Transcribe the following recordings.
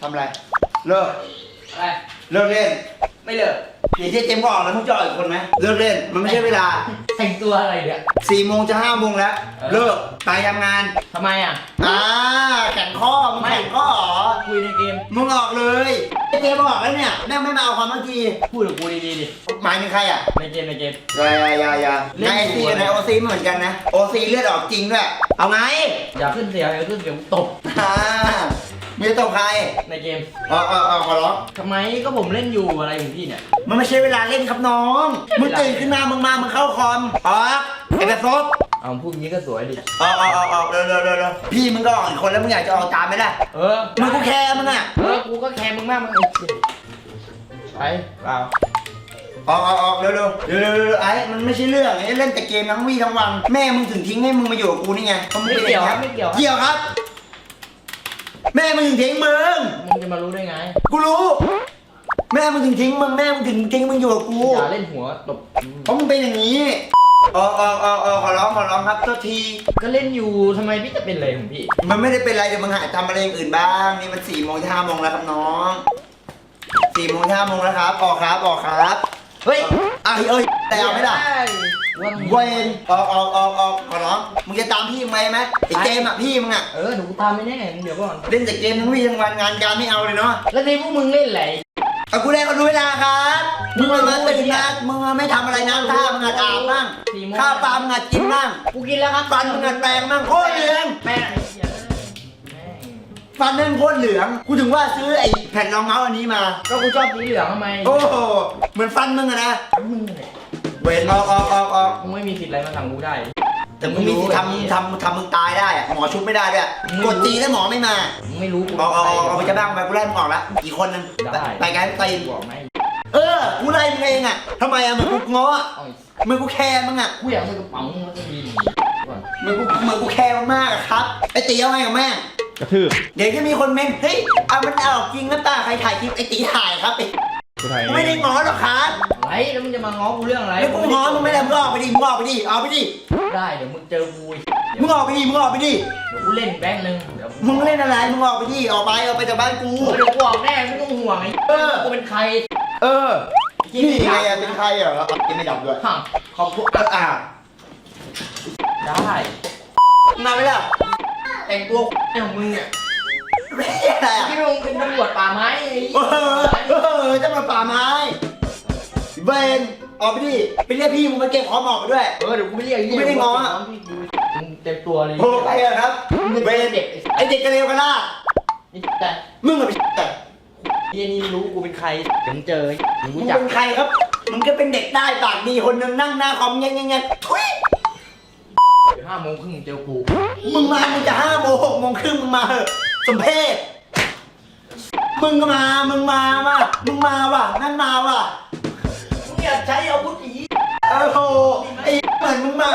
ทำอะไร เลิก อะไร เลิกเล่นไม่เลิกเดี๋ยวเจ๊เจมส์ก็ออกแล้วมึงจะออกอีกคนไหมเลิกเล่น มันไม่ใช่เวลาแต่งตัวอะไรเนี่ย สี่โมงจะห้าโมงแล้ว เออ เลิก ไปทำงาน ทำไมอะ อ่า แข่งข้อ มึงไม่แข่งข้อเหรอ คุยในเกม มึงออกเลยเจ๊เจมส์ออกแล้วเนี่ย แม่งไม่มาเอาความเมื่อกี้พูดกับกูดีๆดิ หมายถึงใครอะ ในเกมในเกมอย่าอย่าอย่าอย่าเล่ในนไอซีอยู่กับในโอซีไม่เหมือนกันนะ โอซีเลือดออกจริงด้วย เอาไงอย่าขึ้นเสียงอย่าขึ้นเสียงตบ อ่า มีจะตบใครในเกมอ๋ออ๋ออ๋อขอร้อง ทำไมก็ผมเล่นอยู่อะไรของพี่เนี่ยมันไม่ใช่เวลาเล่นครับน้อง มึงตื่นขึ้นมา มึงมา มึงเข้าคอมออกไอ้กระซบเอาพูดอย่างนี้ก็สวยดิออกออกออกออกเร็วเร็วเร็วเร็วพี่มึงก็ออกอีกคนแล้วมึงอยากจะออกตามไหมล่ะเออมึงกูแคร์มึงอะเออกูก็แคร์มึงมากมึงไปเปล่าออกออกออกเร็วเร็วเร็วเร็วเร็วไอ้มันไม่ใช่เรื่องไอ้เล่นแต่เกมทั้งวี่ทั้งวัน แม่มึงถึงทิ้งให้มึงมาอยู่กับกูนี่ไงพราะมึงไม่ป็นเกี่ยวด็ครับแไม่เกี่ยวครับ เกี่ยวครับ แม่มึงถึงทิ้งมึง มึงจะมารู้ได้ไง กูรู้ แม่มึงถึงทิ้งมึงแม่มึงถึงทิ้งมึงอยู่กับกู อย่าเล่นหัวตบเพราะมึงเป็นอย่างนี้ออกออกออกออกขอร้องขอร้องครับโทษที ก็เล่นอยู่ทำไมพี่จะเป็นอะไรของพี่ มันไม่ได้เป็นไรเดี๋ยวมึงหาทำอะไรอย่างอื่นบ้าง นี่มันสี่โมงห้าโมงแล้วครับน้องสี่โมงห้าโมงแล้วครับ ออกครับออกครับ เฮ้ยอะเอ้ยแต่เอาไม่ได้ ว่าเวนออกออกออกออกขอร้องมึงจะตามพี่มึงไหมไหมไอ้เกมอะพี่มึงอะเออหนูตามไม่แน่มึงเดี๋ยวก่อนเล่นแต่เกมทั้งวี่ทั้งวันงานการไม่เอาเลยเนาะแล้วที่พวกมึงเล่นอะไรเอากูได้ก็รู้เวลาครับมึงมามาตื่นนะมึงมาไม่ทำอะไรนะข้าวมึงอาจอาบบ้างข้าวปลามึงอาจกินบ้างกูกินแล้วครับฟันมึงอาจแปรงบ้างโคตรเหลืองแม่งไอ้เหี้ยแม่งฟันนั่นโคตรเหลือง กูถึงว่าซื้อไอ้แผ่นรองเมาส์อันนี้มา ก็กูชอบสีเหลืองทำไม โอ้โห เหมือนฟันมึงอะนะ มึงเนี่ย เวนออกออกออกออกมึงไม่มีสิทธิ์อะไรมาสั่งกูได้ แต่มึงมีสิทธิ์ทำทำทำมึงตายได้อะหมอชุบไม่ได้ด้วยกดจีแล้วหมอไม่มามึงไม่รู้กูออกออกออกออกไปจะบ้างไปกูไล่มึงออกละอีกคนนึงได้ไปกันไปกูบอกไหมเออกูไล่มึงเองอะทำไมอะมึงกูง้ออะเอาอีกมึงกูแคร์มึงอะกูอยากไปกระเป๋ามึงแล้วก็ดีก่อนมึงกูมึงกูแคร์มึงมากอะครับไอ้ตีเอาไงกับแม่งกระทืบเดี๋ยวจะมีคนเมนเฮ้ยเอามันเอาจริงนะตาใครถ่ายคลิปไอ้ตีถ่ายครับไอ้กูไทยกูไม่ได้ง้อหรอกครับอะไร แล้วมึงจะมาง้อกูเรื่องอะไรไม่กูง้อมึงไม่ได้มึงออกไปดิมึงออกไปดิออกไปดิได้เดี๋ยวมึงเจอกูอีกมึงออกไปดิมึงออกไปดิเดี๋ยวกูเล่นแบงค์หนึงเดี๋ยวมึงเล่นอะไรมึงออกไปดิออกไปออกไปจากบ้านกูเดี๋ยวกูออกแน่ไม่ต้องห่วงไอ้เออกูเป็นใคร เออนี่ไงอะเป็นใครเหรอเอายังไม่ดับด้วยฮะขอบคุณอะอะได้มาไหมล่ะแต่งตัวของมึงเนี่ยไม่ใช่อะไรอะที่มึงเป็นตำรวจป่าไม้ไอ้เออเออจะมาป่าไม้ เบนออกไปดิไปเรียกพี่มึงมาเก็บของออกไปด้วย เออเดี๋ยวกูไม่เรียกอ้เหี้ยไม่ได้ง้อพี่กูมึงเต็มตัวเลยโทรไปอะครับมึงเบเป็นนเด็กไอเด็กกระเลวกระลาดไอ้แต่มึงอะไปแต่เฮียนี่รู้กูเป็นใครเดี๋ยวมึงเจอเดี๋ยวมึกูงจับเป็นใครครับ มึงก็เป็นเด็กได้ปากดีคนหนึ่งนั่งหน้าคอมเงี้ยเงี้ยเงี้ยทุยเดี๋ยวห้าโมงครึ่งมึงเจอกูมึงมา มึงจะห้าโมงหกโมงครึ่งมึงมาเหอะสมเพศมึงก็มา มึงมาว่ะมึงมาว่ะนั่นมาว่ะ โอ้โหไอ้เหมือนมึงมา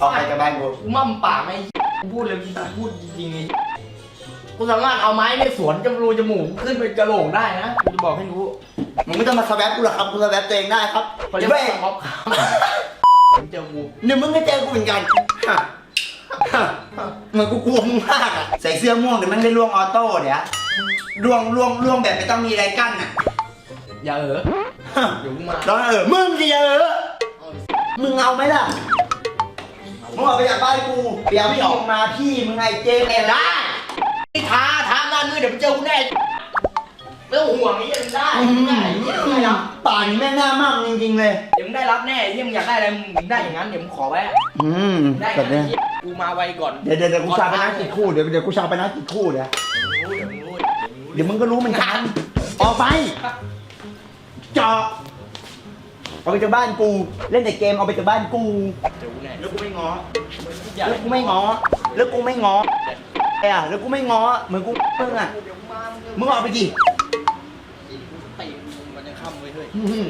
ออกไปจากบ้านกูกูมั่มปากไหมกูพูดเลยกูพูดจริงๆไงกูสามารถเอาไม้ในสวนจมูกจมูกขึ้นไปกระโหลกได้นะกูจะบอกให้รู้มึงไม่ต้องมาสแวปกูหรอกครับกูสแวปตัวเองได้ครับเขาเรียกเว้ว่ายสม็อบมึงเจอกูเดี๋ยวมึงก็เจอกูเหมือนกันฮะฮะเหมือนกูกลัวมึงมากอะใส่เสื้อม่วงเดี๋ยวมันได้ล่วงออโต้เดี๋ยวล่วงล่วงล่วงแบบไม่ต้องมีอะไรกั้นอะอย่าเออฮะ เดี๋ยวกูมาแล้วเออมึงสิเออมึงเอาไหมล่ะมึงออกไปจากบ้านกูเดี๋ยวพี่ออกมาพี่มึงไงเจมเนี่ยได้ไอ้ท้าท้าหน้ามือเดี๋ยวมึงเจอกูแน่ไม่ต้องห่วงไอ้เหี้ยมึงได้อืมึงมได้ไอ้เหี้ยมึงได้รับป่านนี้แม่งหน้ามากจริงๆเลย เดี๋ยวมึงได้รับแน่ไอ้เหี้ยมึงอยากได้อะไรมึงได้อย่างนั้นเดี๋ยวมึงขอไว้อืมได้แบบไงเนี้ยไอ้เหี้ยกูมาไวก่อนเดี๋ยวเดี๋ยวเดี๋ยวกูชาไปนักกิจคู่เดี๋ยวเดี๋ยวกูชาไปนักกิจคู่เดี๋ยวรู้เดี๋ยวมึงรู้เดี๋ยวมึงก็รู้เหมือนกัน ออกไป จอกออกไปจากบ้านกู เล่นแต่เกมเอาไปจากบ้านกูเดี๋ยวกูแน่แล้วกูไม่ง้ออย่าแล้วกูไม่ง้อแล้วกูไม่ง้อไอ้อะแล้วกูไม่ง้อเหมือนกูมึงอะเดี๋ยวมามึงออกไปดิตีมันจะค่ำไว้เฮ้ยอื้อหือ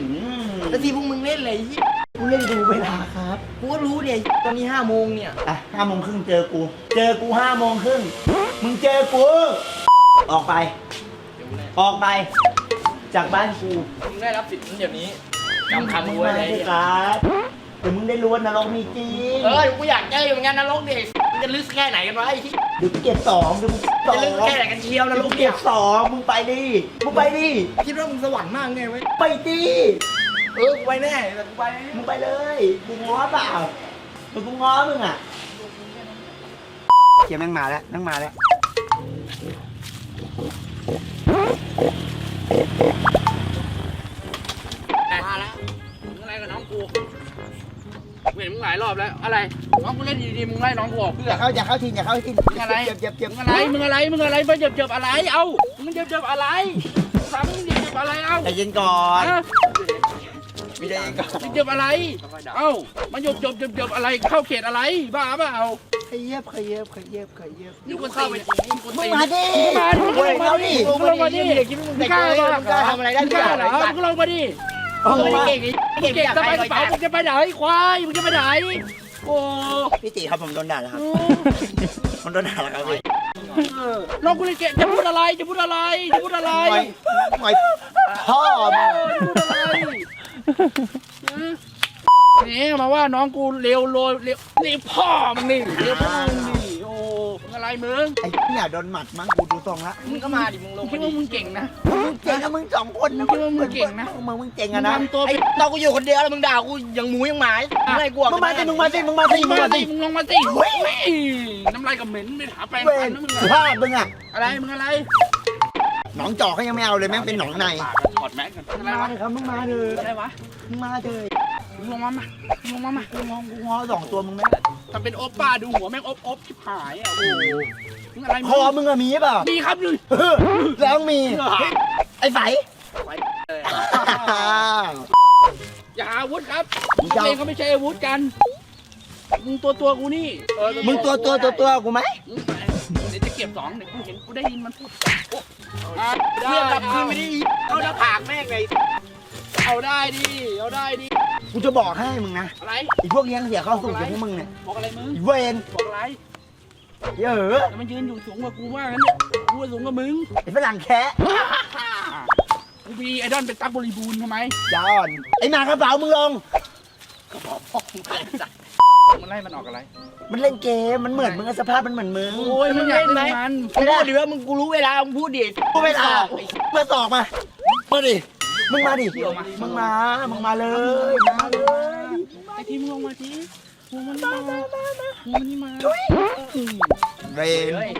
แล้วที่พวกมึงเล่นอะไรไอ้เหี้ยกูเล่นดูเวลาครับ กูก็รู้เนี่ยตอนนี้ห้าโมงเนี่ยอะห้าโมงครึ่งเจอกู เจอกูห้าโมงครึ่งมึงเจอกู ออกไปเดี๋ยวกูแน่ออกไป จากบ้านกูมึงได้รับสิทธิ์เดี๋ยวนี้จำคำมึกูงไว้มาเลยสิครับเดี๋ยวมึงได้รู้ว่านรกมีจริงเออกูอยากเจออยู่เหมือนกันนรกดิจะลึกแค่ไหนกันวะไอ้ที่เดี๋ยวกูเก็บสองเดี๋ยวกูเก็บสจะอลึกงแค่ไหนกันเชียวนะเดี๋ยวลูกูกเก็บสองมึงไปดิมึงไปดิคิดว่ามึงสวรรค์มากไงเว้ยไปดิเออกูไปแน่แต่กูไปมึงไปเลยกูง้อเปล่ามึงกูง้อมึงอะเกียร์แม่งมาแล้วแม่งมาแล้ว มาแล้วมึงอะไรกับน้องกูกูเห็นมึงหลายรอบแล้ว อะไร น้องกูเล่นดีๆมึงไล่น้องกูออกเพื่อ อย่าเข้าอย่าเข้าทีอย่าเข้าทีมึงอะไร เจ็บเจ็บเจ็บมึงอะไร มึงอะไร มึงอะไรมาเจ็บเจ็บอะไร เอ้า มึงเจ็บเจ็บอะไรถามมึงเจ็บเจ็บอะไร เอ้าใจเย็นก่อนฮะมีใจเย็นก่อนเจ็บเจ็บอะไร เอ้า มันเจ็บเจ็บเจ็บเจ็บอะไร เข้าเขตอะไร บ้าเปล่า ขยับขยับขยับขยับนี่กูเข้าไปมึงมาดิมึงมาดิมึงเว้ยลงมาเข้าดิดิมึงลงมาดิเด็กคิดว่ามึงมึแต่งงกล้าเลยเหรอมึงกล้าทำอะไรได้มึงทุกกอล้าย่างเหรอมึงก็ลงมาดิเอามึงมาเก่งมึงเก่งจะไปกระเป๋ามึงจะไปไหนควายมึงจะไปไหนโอ้พี่ติครับผมโดนด่าแล้วครับผมโดนด่าแล้วครับพี่น้องกูเลยเกะจะพูดอะไรจะพูดอะไรจะพูดอะไรหน่อยหน่อยพ่อเอมึงอจะพูดอะไร นี่มาว่าน้องกูเร็วโลเร็วนี่พ่อมึงนี่เร็วพ่อมึงนี่โอ้มึงอะไรมึงไอ้เนี่ยโดนหมัดมั้งกูดูทรงละมึงก็มาดิมึงลงคิมาดดิว่ามึงเก่งนะมึงเจ๋งนะมึงสองคนนะมึงคิดว่ามึงเก่งนะมึงมึงเจ๋งมึอะงนะทำตัวไอ้เป็นเรากูอยู่คนเดียวแล้วมึงด่ากูอย่างหมูอย่างหมามึงไล่กลัวมึงมาสิมึงมาสิมึงมาสิมึมึงงมามาสิสิมึงลงมาสิน้ำลายกับเหม็นไม่หาแปรงเว้ฟัยนนะมึงสภาพมึงอะอะไรมึงอะไรหนองจอกเขายังไม่เอาเลยแม่งเป็นหนองในถอดแมสกันอะไรมาวะเลยครับมึงมาเลยอะไรวะมึงมาเลย มึงลงมามามึงลงมามากูงอกูงอสองตัวมึงไหมทำเป็นโอปป้าดูหัวแม่งอบอบชิบหายอะโอ้โหมึงอะไรคอมึงอะมีเปล่ามีครับเลยเออแล้วมี ไอ้ใสอย่าหาอาวุธครับมึงจะเอาเองเขาไม่ใช่อาวุธกัน มึงตัวตัวกูนี่มึงตัวตัวตัวตัวกูไหมมึงไปเดี๋ยวจะเก็บสองเดี๋ยวกูเห็นกูได้ยินมันพูดอะเพื่อนกลับคืนไม่ได้เอาหน้าผากแม่งเลยเอาได้ดิ เอาได้ดิ กูจะบอกให้มึงนะอะไร ไอ้พวกเลี้ยงเสียเข้าสู่อย่างพวกมึงเนี่ยบอกอะไรมึง ไอ้เวนบอกอะไรเยอะแต่มันยืนอยู่สูงกว่ากูมากนั้นเนี่ยกูว่าสูงกว่ามึง ไอ้ฝรั่งแคะกูมีไอดอลเป็นตั๊กบริบูรณ์ทำไมจอนไอ้หมากระเป๋ามึงลงมันไล่มันออกอะไร มันเล่นเกมมันเหมือนมึงอะสภาพมันเหมือนมึง โอ้ยมึงอยากเล่นมันมึงพูดดิว่ามึงกูรู้เวลา มึงพูดดิ กูไม่ตอกมาตอกมามาดิ มึงมาดิ มึงมา มึงมาเลย มาเลยไอทีมึงลงมาทีลงมานี่มาลงมานี่มาอืมเวนเฮ้ย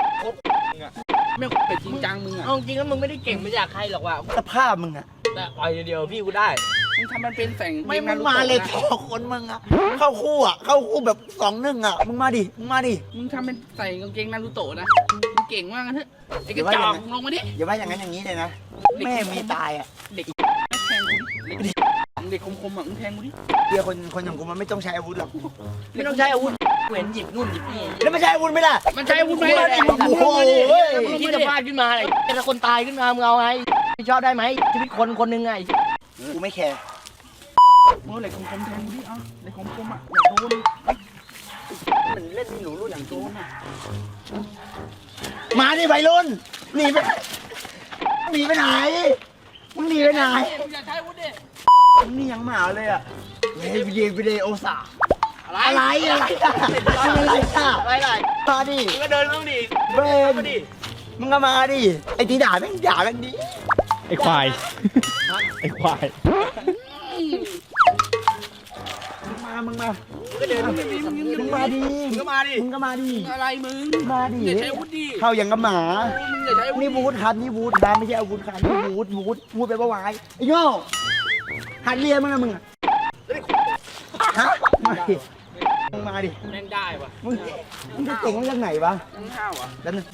ไม่เป็นจริงจังมึงอะเอาจริงแล้วมึงไม่ได้เก่งมาจากใครหรอกว่ะสภาพมึงอะแต่ต่อยเดียวพี่กูได้ มึงทำมันเป็นแสงไม่กมึนงรุมาโตะเลยนะพอคนมึงอะเข้าคู่อะเข้าคู่แบบสองหนึ่งอะมึงมาดิ มึงมาดิ มึงทำเป็นใส่กางเกงนารูโตะนะ มึงเก่งมากนะเถอะไอ้กระจอกมึงลงมาดิอย่าว่าอย่างนั้นอย่างนี้เลยนะ แม่มีตายอะเด็ก แทงกูดิเด็กคมๆอะมึงแทงกูดิเดียวคนคนอย่างกูมันไม่ต้องใช้อาวุธหรอกไม่ต้องใช้อาวุธกูเห็นหยิบนู่นหยิบนี่แล้วไม่ใช่อาวุธไม่ล่ะมันใช้อาวุธไหมกูว่าดิมึงโอ้โหที่จะพลาดขึ้นมาไอ้ถ้าคนตายขึ้นมามึงเอาไงชอบได้ไหมชีวิตคนคนหนึ่งไงกูไม่แคร์มึงเอาเหล็กคมๆแทงกูดิเอ้าเหล็กคมๆอะอยากโดนมันเล่นหนูรุ่นอยากโดนอะมาดิวัยรุ่นหนีไปหนีไปไหน มึงหนีไปไหนอยากใช้อาวุธดิมึงนี่ยังหมาเลยอะเฮ้ยวิดีวิดีโอสาอะไรอะไรอะไรอะอะไรอะอะไรอะไรมาดิมึงก็เดินเข้าดิเบนมาดิมึงก็มาดิไอ้ที่ด่าแม่งด่าแม่งดิไอ้ควายไอ้ควาย มึงมามึงมามึงก็เดินเข้าดิมึงมาดิมึงก็มาดิมึงก็มาดิอะไรมึงมาดิอย่าใช้อาวุธดิเข้าอย่างกับหมามึงอย่าใช้อาวุธนี่วูดครับนี่วูดครับไม่ใช่อาวุธครับนี่วูดวูดวูดไปปะวายไอ้โง่หัดเรียนมึงนะมึงอะฮะมาดิมึงมาดิแม่งได้ปะมึงมึงจะเก่งมาจากไหนวะมึงห้าวอะแล้วนึง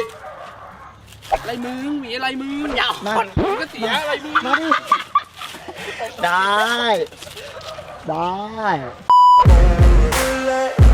อะไรมึงมีอะไรมึงยาวมามึงก็เสียอะไรมึงมาดิได้ ได้ Let